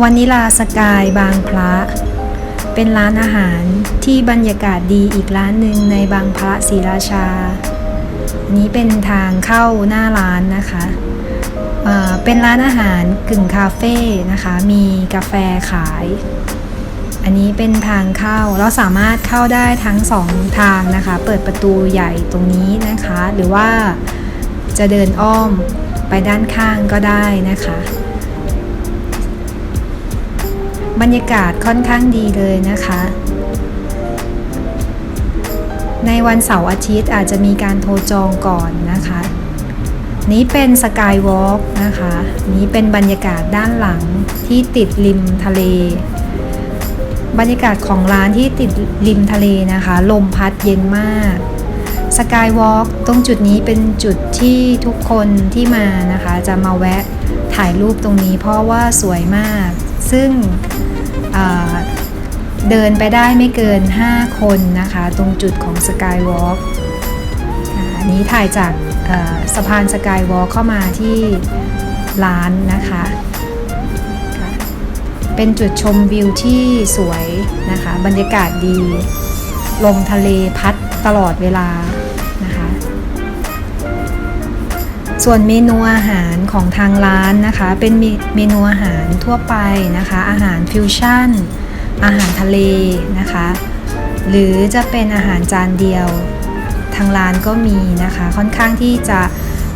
วานิลาสกายบางพระ เป็นร้านอาหารที่บรรยากาศดีอีกร้านหนึ่งในบางพระศรีราชา นี้เป็นทางเข้าหน้าร้านนะคะเเป็นร้านอาหารกึ่งคาเฟ่นะคะ มีกาแฟขาย อันนี้เป็นทางเข้าเราสามารถเข้าได้ทั้งสองทางนะคะ เปิดประตูใหญ่ตรงนี้นะคะ หรือว่าจะเดินอ้อมไปด้านข้างก็ได้นะคะ บรรยากาศค่อนข้างดีเลยนะคะ ในวันเสาร์อาทิตย์อาจจะมีการโทรจองก่อนนะคะ นี้เป็นสกายวอล์กนะคะ นี้เป็นบรรยากาศด้านหลังที่ติดริมทะเล บรรยากาศของร้านที่ติดริมทะเลนะคะ ลมพัดเย็นมากสกายวอล์กตรงจุดนี้เป็นจุดที่ทุกคนที่มานะคะ จะมาแวะถ่ายรูปตรงนี้เพราะว่าสวยมาก ซึ่ง เดินไปได้ไม่เกิน 5 คนนะคะ ตรงจุดของสกายวอล์กอันนี้ถ่ายจากสะพานสกายวอล์กเข้ามาที่ร้านนะคะ เป็นจุดชมวิวที่สวยนะคะ บรรยากาศดี ลมทะเลพัดตลอดเวลา ส่วนเมนูอาหารของทางร้านนะคะ เป็นเมนูอาหารทั่วไปนะคะ อาหารฟิวชั่น อาหารทะเลนะคะ หรือจะเป็นอาหารจานเดียว ทางร้านก็มีนะคะ ค่อนข้างที่จะ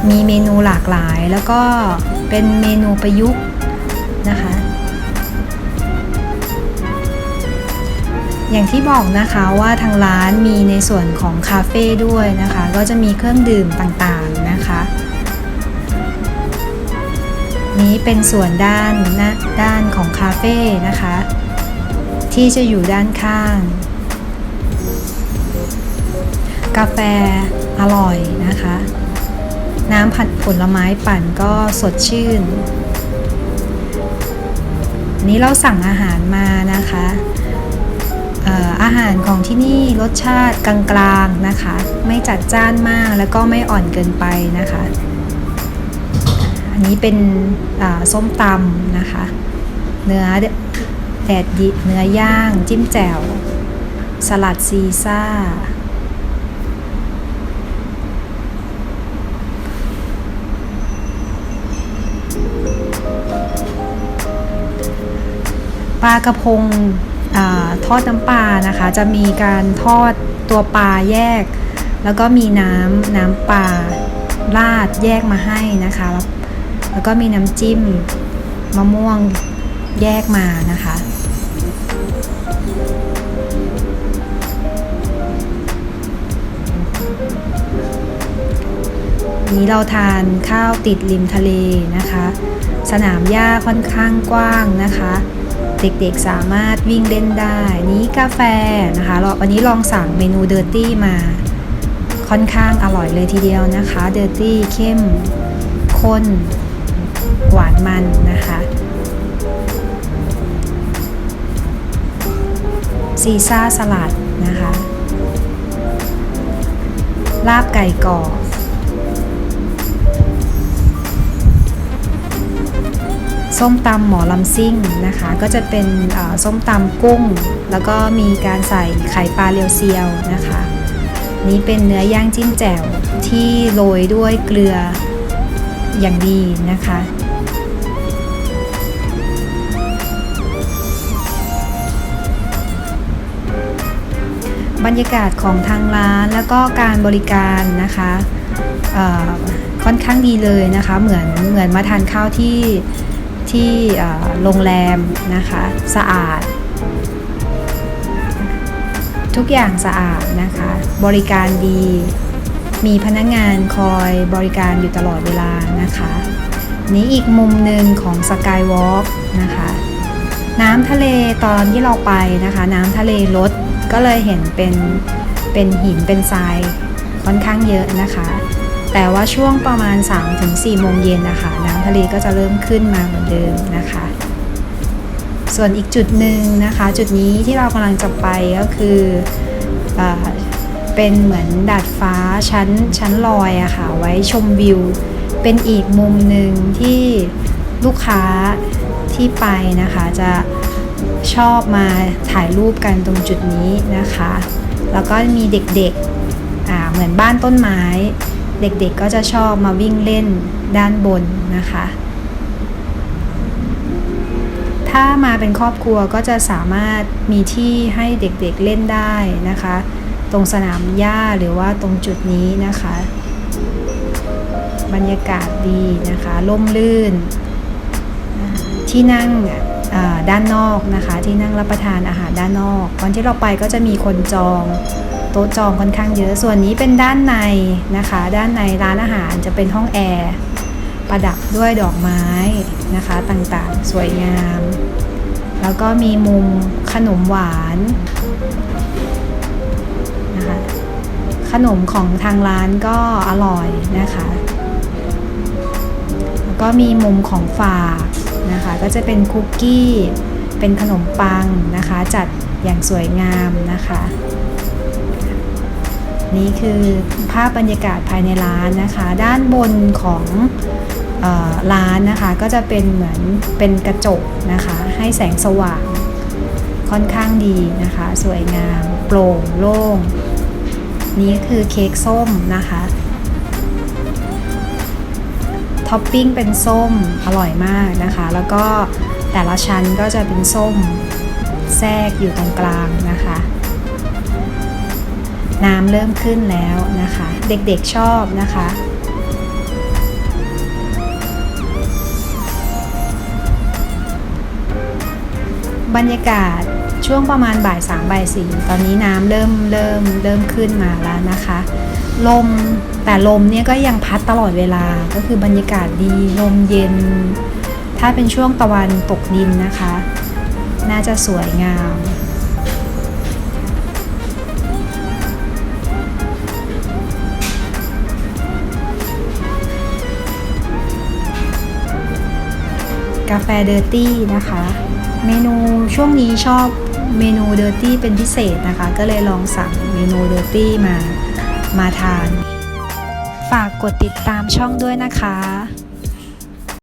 มีเมนูหลากหลาย แล้วก็เป็นเมนูประยุกต์นะคะอย่างที่บอกนะคะว่าทางร้านมีในส่วนของคาเฟ่ด้วยนะคะ ก็จะมีเครื่องดื่มต่างๆนะคะ นี้เป็นส่วนด้านน้าด้านของคาเฟ่นะคะ ที่จะอยู่ด้านข้าง กาแฟอร่อยนะคะ น้ำผัดผลไม้ปั่นก็สดชื่น นี้เราสั่งอาหารมานะคะเอ่ออาหารของที่นี่รสชาติกลางๆนะคะ ไม่จัดจ้านมากแล้วก็ไม่อ่อนเกินไปนะคะ อันนี้เป็นส้มตำนะคะ เนื้อแดดดิเนื้อย่างจิ้มแจ่ว สลัดซีซ่า ปลากระพงอทอดน้ำปลานะคะ จะมีการทอดตัวปลาแยก แล้วก็มีน้ำน้ำปลาราดแยกมาให้นะคะแล้ว แล้วก็มีน้ำจิ้มมะม่วงแยกมานะคะ นี้เราทานข้าวติดริมทะเลนะคะ สนามหญ้าค่อนข้างกว้างนะคะ เด็กๆสามารถวิ่งเล่นได้ นี้กาแฟนะคะเราวันนี้ลองสั่งเมนูเดอร์ตี้มาค่อนข้างอร่อยเลยทีเดียวนะคะ เดอร์ตี้เข้มข้น หวานมันนะคะ ซีซ่าสลัดนะคะ ลาบไก่กรอบส้มตำหมอลำซิ่งนะคะ ก็จะเป็นส้มตำกุ้ง แล้วก็มีการใส่ไข่ปลาเรียวเซียวนะคะ นี้เป็นเนื้อย่างจิ้มแจ่วที่โรยด้วยเกลือ อย่างดีนะคะ บรรยากาศของทางร้านแล้วก็การบริการนะคะค่อนข้างดีเลยนะคะ เหมือนเหมือนมาทานข้าวที่ที่โรงแรมนะคะ สะอาด ทุกอย่างสะอาดนะคะ บริการดี มีพนักงานคอยบริการอยู่ตลอดเวลานะคะ นี้อีกมุมหนึ่งของสกายวอล์กนะคะ น้ำทะเลตอนที่เราไปนะคะ น้ำทะเลลดก็เลยเห็นเป็นเป็นหินเป็นทรายค่อนข้างเยอะนะคะ แต่ว่าช่วงประมาณ 3-4โมงเย็นนะคะน้ำทะเลก็จะเริ่มขึ้นมาเหมือนเดิมนะคะ ส่วนอีกจุดหนึ่งนะคะ จุดนี้ที่เรากำลังจะไปก็คืออ เป็นเหมือนดาดฟ้าชั้นชั้นลอยอะค่ะ ไว้ชมวิว เป็นอีกมุมหนึ่งที่ลูกค้าที่ไปนะคะ จะชอบมาถ่ายรูปกันตรงจุดนี้นะคะ แล้วก็มีเด็กๆอ่าเหมือนบ้านต้นไม้ เด็กๆก็จะชอบมาวิ่งเล่นด้านบนนะคะ ถ้ามาเป็นครอบครัวก็จะสามารถมีที่ให้เด็กๆเล่นได้นะคะ ตรงสนามหญ้าหรือว่าตรงจุดนี้นะคะ บรรยากาศดีนะคะร่มรื่น ที่นั่งด้านนอกนะคะ ที่นั่งรับประทานอาหารด้านนอกตอนที่เราไปก็จะมีคนจองโต๊ะจองค่อนข้างเยอะส่วนนี้เป็นด้านในนะคะ ด้านในร้านอาหารจะเป็นห้องแอร์ประดับด้วยดอกไม้นะคะต่างๆ สวยงาม แล้วก็มีมุมขนมหวาน ขนมของทางร้านก็อร่อยนะคะ แล้วก็มีมุมของฝากนะคะ ก็จะเป็นคุกกี้ เป็นขนมปังนะคะ จัดอย่างสวยงามนะคะ นี่คือภาพบรรยากาศภายในร้านนะคะ ด้านบนของออร้านนะคะก็จะเป็นเหมือนเป็นกระจกนะคะ ให้แสงสว่างค่อนข้างดีนะคะ สวยงาม โปร่งโล่ง นี่คือเค้กส้มนะคะ ท็อปปิ้งเป็นส้มอร่อยมากนะคะ แล้วก็แต่ละชั้นก็จะเป็นส้มแทรกอยู่ตรงกลางนะคะ น้ำเริ่มขึ้นแล้วนะคะ เด็กๆชอบนะคะบรรยากาศ ช่วงประมาณบ่ายสามบ่ายสี่ตอนนี้น้ำเริ่มเริ่มเริ่มขึ้นมาแล้วนะคะ ลมแต่ลมเนี่ยก็ยังพัดตลอดเวลาก็คือบรรยากาศดีลมเย็น ถ้าเป็นช่วงตะวันตกดินนะคะ น่าจะสวยงามกาแฟเดอร์ตี้นะคะ เมนูช่วงนี้ชอบ เมนูเดอร์ตี้เป็นพิเศษนะคะ ก็เลยลองสั่งเมนูเดอร์ตี้มา มาทาน ฝากกดติดตามช่องด้วยนะคะ